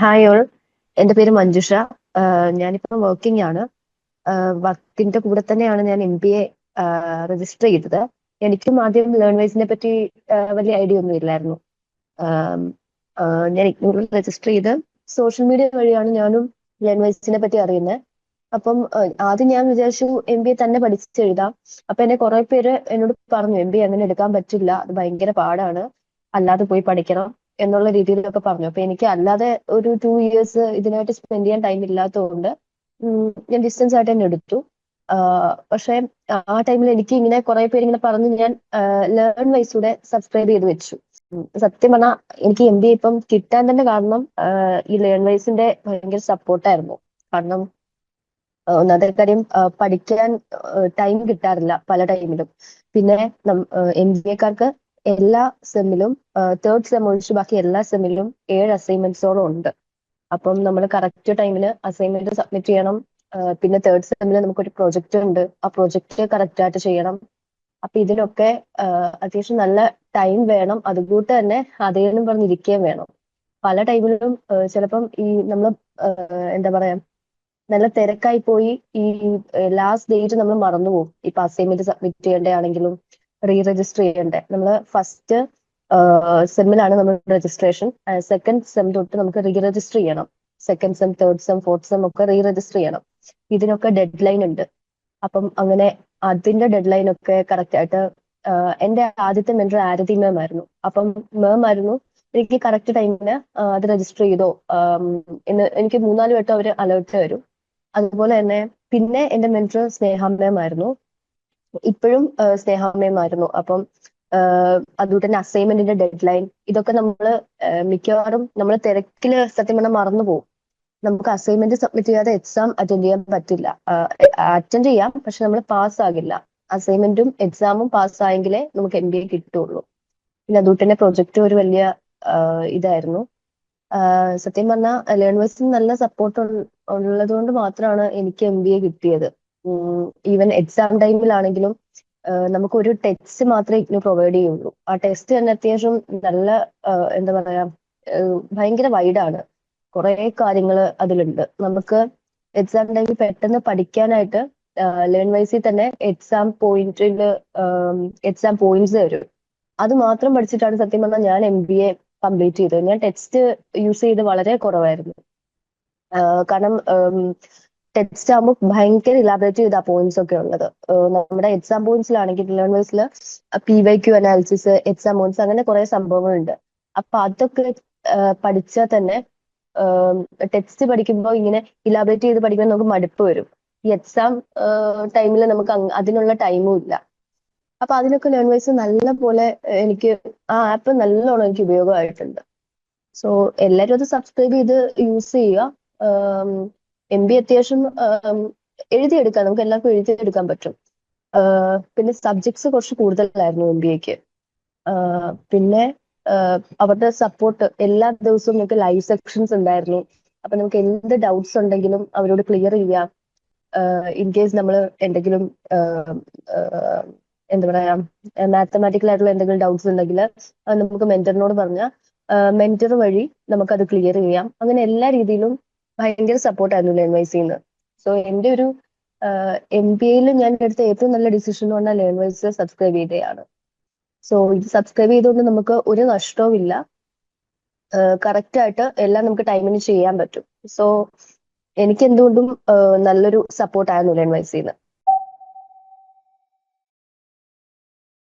Hi all എന്റെ പേര് മഞ്ജുഷ. ഞാനിപ്പം വർക്കിംഗ് ആണ് വർക്കിന്റെ കൂടെ തന്നെയാണ് ഞാൻ എം ബി എ രജിസ്റ്റർ ചെയ്തത്. എനിക്കും ആദ്യം ലേൺ വൈസിനെ പറ്റി വലിയ ഐഡിയ ഒന്നും ഇല്ലായിരുന്നു. ഞാൻ ഇഗ്നോറിൽ രജിസ്റ്റർ ചെയ്ത് സോഷ്യൽ മീഡിയ വഴിയാണ് ഞാനും ലേൺ വൈസിനെ പറ്റി അറിയുന്നത് അപ്പം ആദ്യം ഞാൻ വിചാരിച്ചു എം ബി എ തന്നെ പഠിച്ചെഴുതാം അപ്പൊ എന്നെ കുറെ പേര് എന്നോട് പറഞ്ഞു എം ബി എ അങ്ങനെ എടുക്കാൻ പറ്റില്ല. അത് ഭയങ്കര പാടാണ്. അല്ലാതെ പോയി പഠിക്കണം. എന്നുള്ള രീതിയിലൊക്കെ പറഞ്ഞു. അപ്പൊ എനിക്ക് അല്ലാതെ ഒരു ടു ഇയേഴ്സ് ഇതിനായിട്ട് സ്പെൻഡ് ചെയ്യാൻ ടൈം ഇല്ലാത്തതുകൊണ്ട് ഞാൻ ഡിസ്റ്റൻസ് ആയിട്ട് തന്നെ എടുത്തു. പക്ഷെ ആ ടൈമിൽ എനിക്ക് ഇങ്ങനെ കുറെ പേര് ഇങ്ങനെ പറഞ്ഞ് ഞാൻ ലേൺ വൈസൂടെ സബ്സ്ക്രൈബ് ചെയ്ത് വെച്ചു. സത്യം പറഞ്ഞാൽ എനിക്ക് എം ബി ഇപ്പം കിട്ടാൻ തന്നെ കാരണം ഈ ലേൺ വൈസിന്റെ ഭയങ്കര സപ്പോർട്ടായിരുന്നു കാരണം ഒന്നാമത്തെ കാര്യം പഠിക്കാൻ ടൈം കിട്ടാറില്ല പല ടൈമിലും പിന്നെ എം ബി എക്കാർക്ക് എല്ലാ സെമ്മിലും തേർഡ് സെം ഒഴിച്ച് ബാക്കി എല്ലാ സെമ്മിലും ഏഴ് അസൈൻമെന്റ്സോളം ഉണ്ട്. അപ്പം നമ്മൾ കറക്റ്റ് ടൈമിന് അസൈൻമെന്റ് സബ്മിറ്റ് ചെയ്യണം. പിന്നെ തേർഡ് സെമ്മിൽ നമുക്കൊരു പ്രൊജക്റ്റ് ഉണ്ട്. ആ പ്രൊജക്റ്റ് കറക്റ്റ് ആയിട്ട് ചെയ്യണം. അപ്പൊ ഇതിനൊക്കെ അത്യാവശ്യം നല്ല ടൈം വേണം. അതുകൂട്ട് തന്നെ അതേന്നും പറഞ്ഞിരിക്കുകയും വേണം. പല ടൈമിലും ചിലപ്പം ഈ നമ്മൾ എന്താ പറയാ നല്ല തിരക്കായി പോയി ഈ ലാസ്റ്റ് ഡേറ്റ് നമ്മൾ മറന്നുപോകും ഇപ്പൊ അസൈൻമെന്റ് സബ്മിറ്റ് ചെയ്യേണ്ടതാണെങ്കിലും റീ രജിസ്റ്റർ ചെയ്യണ്ടേ നമ്മൾ ഫസ്റ്റ് സെമ്മിലാണ് നമ്മൾ രജിസ്ട്രേഷൻ സെക്കൻഡ് സെം തൊട്ട് നമുക്ക് റീ രജിസ്റ്റർ ചെയ്യണം. Second sem third sem fourth sem ഒക്കെ റീ രജിസ്റ്റർ ചെയ്യണം. ഇതിനൊക്കെ ഡെഡ് ലൈൻ ഉണ്ട്. അപ്പം അങ്ങനെ അതിന്റെ ഡെഡ് ലൈൻ ഒക്കെ കറക്റ്റ് ആയിട്ട് എന്റെ ആദ്യത്തെ മെന്റർ ആരതി മാം ആയിരുന്നു. അപ്പം മാം ആയിരുന്നു എനിക്ക് കറക്റ്റ് ടൈമിന് അത് രജിസ്റ്റർ ചെയ്തോ? എന്ന് എനിക്ക് മൂന്നാൽ വട്ടം അവർ അലേർട്ട് വരും. അതുപോലെ തന്നെ പിന്നെ എന്റെ മെന്റർ മാം ആയിരുന്നു. ഇപ്പോഴും സ്നേഹാമ്മയുമായിരുന്നു. അപ്പം അതുകൊണ്ട് തന്നെ അസൈൻമെന്റിന്റെ ഡെഡ് ലൈൻ ഇതൊക്കെ നമ്മൾ മിക്കവാറും നമ്മൾ തിരക്കിൽ സത്യം പറഞ്ഞാൽ മറന്നു പോകും. നമുക്ക് അസൈൻമെന്റ് സബ്മിറ്റ് ചെയ്യാതെ എക്സാം അറ്റൻഡ് ചെയ്യാൻ പറ്റില്ല. അറ്റൻഡ് ചെയ്യാം പക്ഷെ നമ്മൾ പാസ് ആകില്ല. അസൈൻമെന്റും എക്സാമും പാസ് ആയെങ്കിലേ നമുക്ക് എം ബി എ കിട്ടുള്ളൂ. പിന്നെ അതുകൊണ്ട് തന്നെ പ്രൊജക്ട് ഒരു വലിയ ഇതായിരുന്നു. സത്യം പറഞ്ഞാൽ ലേണേഴ്സിന് നല്ല സപ്പോർട്ട് ഉള്ളത് കൊണ്ട് മാത്രമാണ് എനിക്ക് എം ബി എ കിട്ടിയത്. ഈവൻ എക്സാം ടൈമിലാണെങ്കിലും നമുക്ക് ഒരു ടെസ്റ്റ് മാത്രമേ ഇഗ്നു പ്രൊവൈഡ് ചെയ്യുള്ളൂ. ആ ടെസ്റ്റ് തന്നെ അത്യാവശ്യം നല്ല എന്താ പറയാ ഭയങ്കര വൈഡാണ് കുറെ കാര്യങ്ങൾ അതിലുണ്ട്. നമുക്ക് എക്സാം ടൈമിൽ പെട്ടെന്ന് പഠിക്കാനായിട്ട് ലേൺ വൈസിൽ തന്നെ എക്സാം പോയിന്റിൽ എക്സാം പോയിന്റ്സ് വരും അത് മാത്രം പഠിച്ചിട്ടാണ് സത്യം പറഞ്ഞാൽ ഞാൻ എം ബി എ കംപ്ലീറ്റ് ചെയ്തത്. ഞാൻ ടെക്സ്റ്റ് യൂസ് ചെയ്ത് വളരെ കുറവായിരുന്നു. കാരണം ടെക്സ്റ്റ് ആകുമ്പോൾ ഭയങ്കര ഇലാബറേറ്റ് ചെയ്ത പോയിന്റ്സ് ഒക്കെ ഉള്ളത്. നമ്മുടെ എക്സാം പോയിന്റ്സിലാണെങ്കിൽ ലേണേഴ്സിൽ P Y Q analysis exam points അങ്ങനെ കുറെ സംഭവങ്ങളുണ്ട്. അപ്പൊ അതൊക്കെ പഠിച്ചാൽ തന്നെ ടെക്സ്റ്റ് പഠിക്കുമ്പോൾ ഇങ്ങനെ ഇലാബറേറ്റ് ചെയ്ത് പഠിക്കുമ്പോൾ നമുക്ക് മടുപ്പ് വരും. ഈ എക്സാം ടൈമിൽ നമുക്ക് അതിനുള്ള ടൈമും ഇല്ല. അപ്പൊ അതിനൊക്കെ ലേൺ വൈസ് നല്ല പോലെ എനിക്ക് ആ ആപ്പ് നല്ലോണം എനിക്ക് ഉപയോഗമായിട്ടുണ്ട്. സോ എല്ലാവരും അത് സബ്സ്ക്രൈബ് ചെയ്ത് യൂസ് ചെയ്യുക. എം ബി അത്യാവശ്യം എഴുതിയെടുക്കാം നമുക്ക് എല്ലാവർക്കും എഴുതിയെടുക്കാൻ പറ്റും. പിന്നെ സബ്ജക്ട്സ് കുറച്ച് കൂടുതലായിരുന്നു എം ബി എക്ക് പിന്നെ അവരുടെ സപ്പോർട്ട് എല്ലാ ദിവസവും നമുക്ക് ലൈവ് സെക്ഷൻസ് ഉണ്ടായിരുന്നു. അപ്പൊ നമുക്ക് എന്ത് ഡൗട്ട്സ് ഉണ്ടെങ്കിലും അവരോട് ക്ലിയർ ചെയ്യാം ഇൻ കേസ് നമ്മൾ എന്തെങ്കിലും എന്താ പറയാ മാത്തമാറ്റിക്കൽ ആയിട്ടുള്ള എന്തെങ്കിലും ഡൗട്ട്സ് ഉണ്ടെങ്കിൽ നമുക്ക് മെന്ററിനോട് പറഞ്ഞാൽ മെന്റർ വഴി നമുക്കത് ക്ലിയർ ചെയ്യാം. അങ്ങനെ എല്ലാ രീതിയിലും ഭയങ്കര സപ്പോർട്ടായിരുന്നു ലേൺ നിന്ന് സോ എന്റെ ഒരു എം ബി എയിൽ ഞാൻ എടുത്ത ഏറ്റവും നല്ല ഡിസിഷൻ എന്ന് പറഞ്ഞാൽ ലേൺ വൈസ് സബ്സ്ക്രൈബ് ചെയ്തതാണ് സോ ഇത് സബ്സ്ക്രൈബ് ചെയ്തുകൊണ്ട് നമുക്ക് ഒരു നഷ്ടവും ഇല്ല. കറക്റ്റ് ആയിട്ട് എല്ലാം നമുക്ക് ടൈമിന് ചെയ്യാൻ പറ്റും. സോ എനിക്ക് എന്തുകൊണ്ടും നല്ലൊരു സപ്പോർട്ടായിരുന്നു ലേൺ വൈസിന്ന്